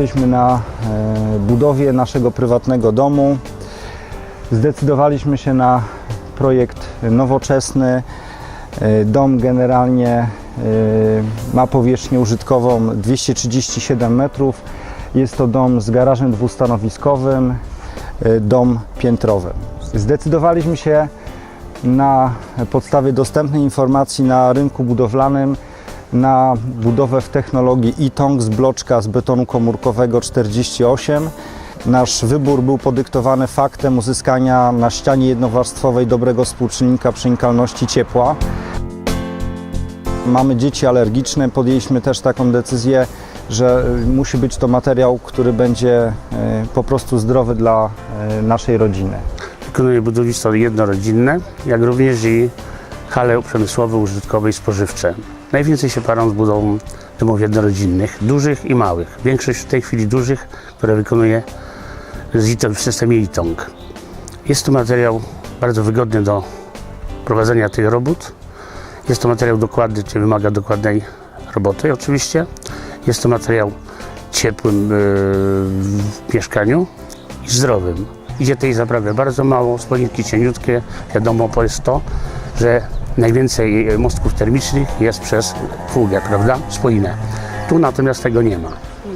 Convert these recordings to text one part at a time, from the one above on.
jesteśmy na e, budowie naszego prywatnego domu. Zdecydowaliśmy się na projekt nowoczesny. E, Dom generalnie e, ma powierzchnię użytkową 237 metrów. Jest to dom z garażem dwustanowiskowym, dom piętrowy. Zdecydowaliśmy się na podstawie dostępnej informacji na rynku budowlanym na budowę w technologii e-tong z bloczka z betonu komórkowego 48. Nasz wybór był podyktowany faktem uzyskania na ścianie jednowarstwowej dobrego współczynnika przenikalności ciepła. Mamy dzieci alergiczne, podjęliśmy też taką decyzję, że y, musi być to materiał, który będzie y, po prostu zdrowy dla y, naszej rodziny. Wykonuje budownictwo jednorodzinne, jak również i hale przemysłowe, użytkowe i spożywcze. Najwięcej się parą z budową domów jednorodzinnych, dużych i małych. Większość w tej chwili dużych, które wykonuje z w systemie ITONG. Jest to materiał bardzo wygodny do prowadzenia tych robót. Jest to materiał dokładny, czyli wymaga dokładnej roboty oczywiście. Jest to materiał ciepłym yy, w mieszkaniu i zdrowym. Idzie tej zaprawy bardzo mało, spolinki cieniutkie. Wiadomo to jest to, że najwięcej e, mostków termicznych jest przez fugę, prawda? Spolinę. Tu natomiast tego nie ma.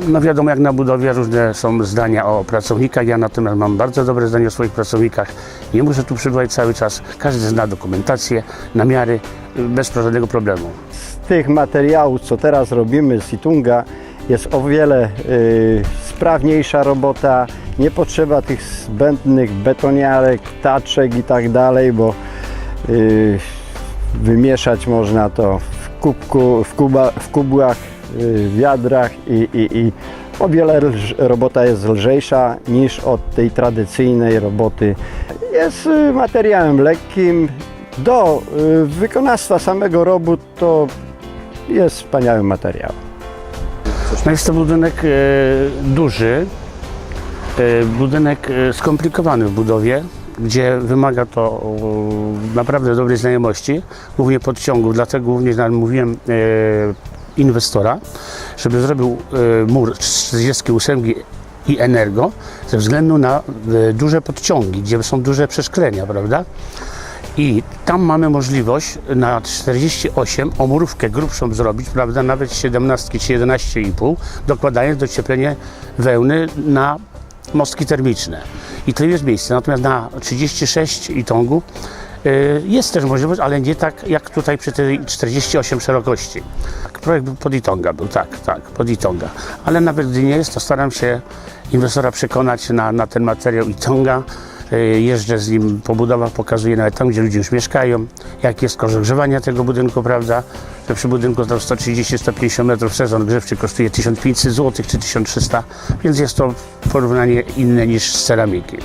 No wiadomo, jak na budowie różne są zdania o pracownikach. Ja natomiast mam bardzo dobre zdanie o swoich pracownikach. Nie muszę tu przebywać cały czas. Każdy zna dokumentację, namiary, y, bez żadnego problemu. z tych materiałów, co teraz robimy z Itunga, jest o wiele y, sprawniejsza robota. Nie potrzeba tych zbędnych betoniarek, taczek i tak dalej, bo wymieszać można to w, kubku, w, kuba, w kubłach, y, w wiadrach i, i, i o wiele lż, robota jest lżejsza niż od tej tradycyjnej roboty. Jest y, materiałem lekkim. Do y, wykonawstwa samego robót to jest wspaniały materiał. No jest to budynek duży, budynek skomplikowany w budowie, gdzie wymaga to naprawdę dobrej znajomości, głównie podciągów, dlatego głównie namówiłem e, inwestora, żeby zrobił e, mur z 48 i Energo ze względu na e, duże podciągi, gdzie są duże przeszklenia, prawda? I tam mamy możliwość na 48 omurówkę grubszą zrobić, prawda, nawet 17 czy 11,5, dokładając docieplenie wełny na mostki termiczne. I to jest miejsce. Natomiast na 36 i tongu y, jest też możliwość, ale nie tak jak tutaj przy tej 48 szerokości. Tak, Projekt był pod Itonga, był tak, tak, pod Itonga. Ale nawet gdy nie jest, to staram się inwestora przekonać na, na ten materiał Itonga. Y, Jeżdżę z nim po budowach, pokazuję nawet tam, gdzie ludzie już mieszkają, jak jest koszt grzewania tego budynku, prawda? Że przy budynku tam 130-150 metrów sezon grzewczy kosztuje 1500 zł czy 1300, więc jest to porównanie inne niż z ceramiki.